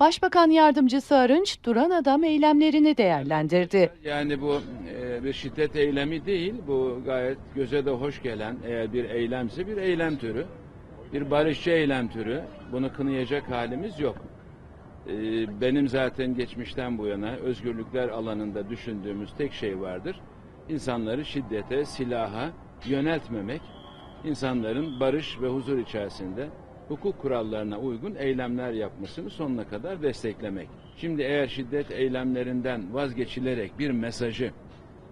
Başbakan Yardımcısı Arınç, duran adam eylemlerini değerlendirdi. Yani bu e, bir şiddet eylemi değil, bu gayet göze de hoş gelen eğer bir eylemse bir eylem türü, bir barışçı eylem türü. Bunu kınayacak halimiz yok. E, benim zaten geçmişten bu yana özgürlükler alanında düşündüğümüz tek şey vardır. İnsanları şiddete, silaha yöneltmemek, insanların barış ve huzur içerisinde hukuk kurallarına uygun eylemler yapmasını sonuna kadar desteklemek. Şimdi eğer şiddet eylemlerinden vazgeçilerek bir mesajı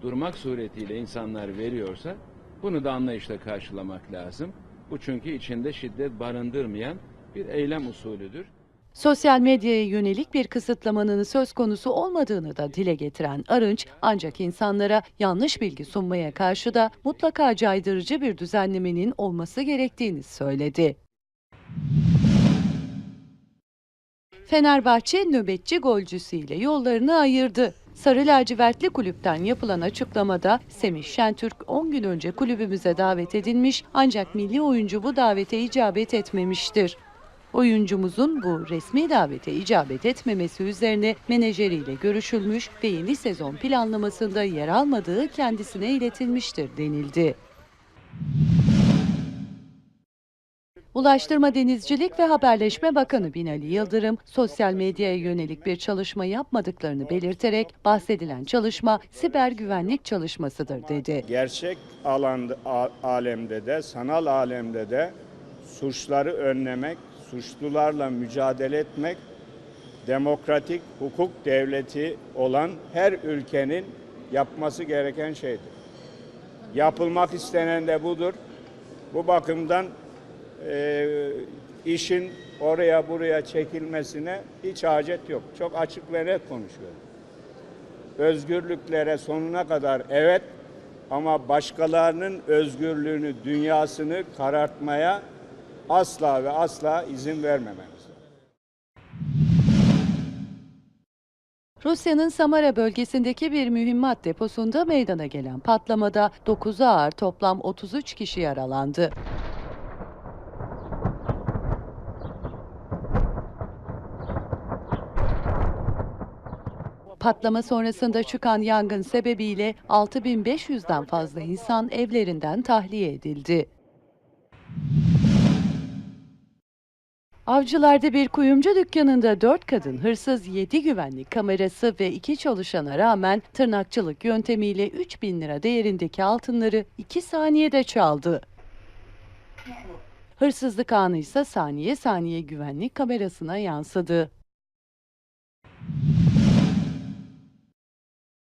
durmak suretiyle insanlar veriyorsa bunu da anlayışla karşılamak lazım. Bu çünkü içinde şiddet barındırmayan bir eylem usulüdür. Sosyal medyaya yönelik bir kısıtlamanın söz konusu olmadığını da dile getiren Arınç, ancak insanlara yanlış bilgi sunmaya karşı da mutlaka caydırıcı bir düzenlemenin olması gerektiğini söyledi. Fenerbahçe nöbetçi golcüsüyle yollarını ayırdı. Sarı lacivertli kulüpten yapılan açıklamada Semih Şentürk 10 gün önce kulübümüze davet edilmiş ancak milli oyuncu bu davete icabet etmemiştir. Oyuncumuzun bu resmi davete icabet etmemesi üzerine menajeriyle görüşülmüş ve yeni sezon planlamasında yer almadığı kendisine iletilmiştir denildi. Ulaştırma Denizcilik ve Haberleşme Bakanı Binali Yıldırım, sosyal medyaya yönelik bir çalışma yapmadıklarını belirterek bahsedilen çalışma siber güvenlik çalışmasıdır dedi. gerçek alanda, alemde de, sanal alemde de suçları önlemek, suçlularla mücadele etmek, demokratik hukuk devleti olan her ülkenin yapması gereken şeydir. Yapılmak istenen de budur. Bu bakımdan e, işin oraya buraya çekilmesine hiç hacet yok. Çok açık ve net konuşuyorum özgürlüklere sonuna kadar evet ama başkalarının özgürlüğünü, dünyasını karartmaya asla ve asla izin lazım. Rusya'nın Samara bölgesindeki bir mühimmat deposunda meydana gelen patlamada 9'u ağır toplam 33 kişi yaralandı. Patlama sonrasında çıkan yangın sebebiyle 6500'den fazla insan evlerinden tahliye edildi. Avcılar'da bir kuyumcu dükkanında 4 kadın hırsız 7 güvenlik kamerası ve 2 çalışana rağmen tırnakçılık yöntemiyle 3000 lira değerindeki altınları 2 saniyede çaldı. Hırsızlık anı ise saniye saniye güvenlik kamerasına yansıdı.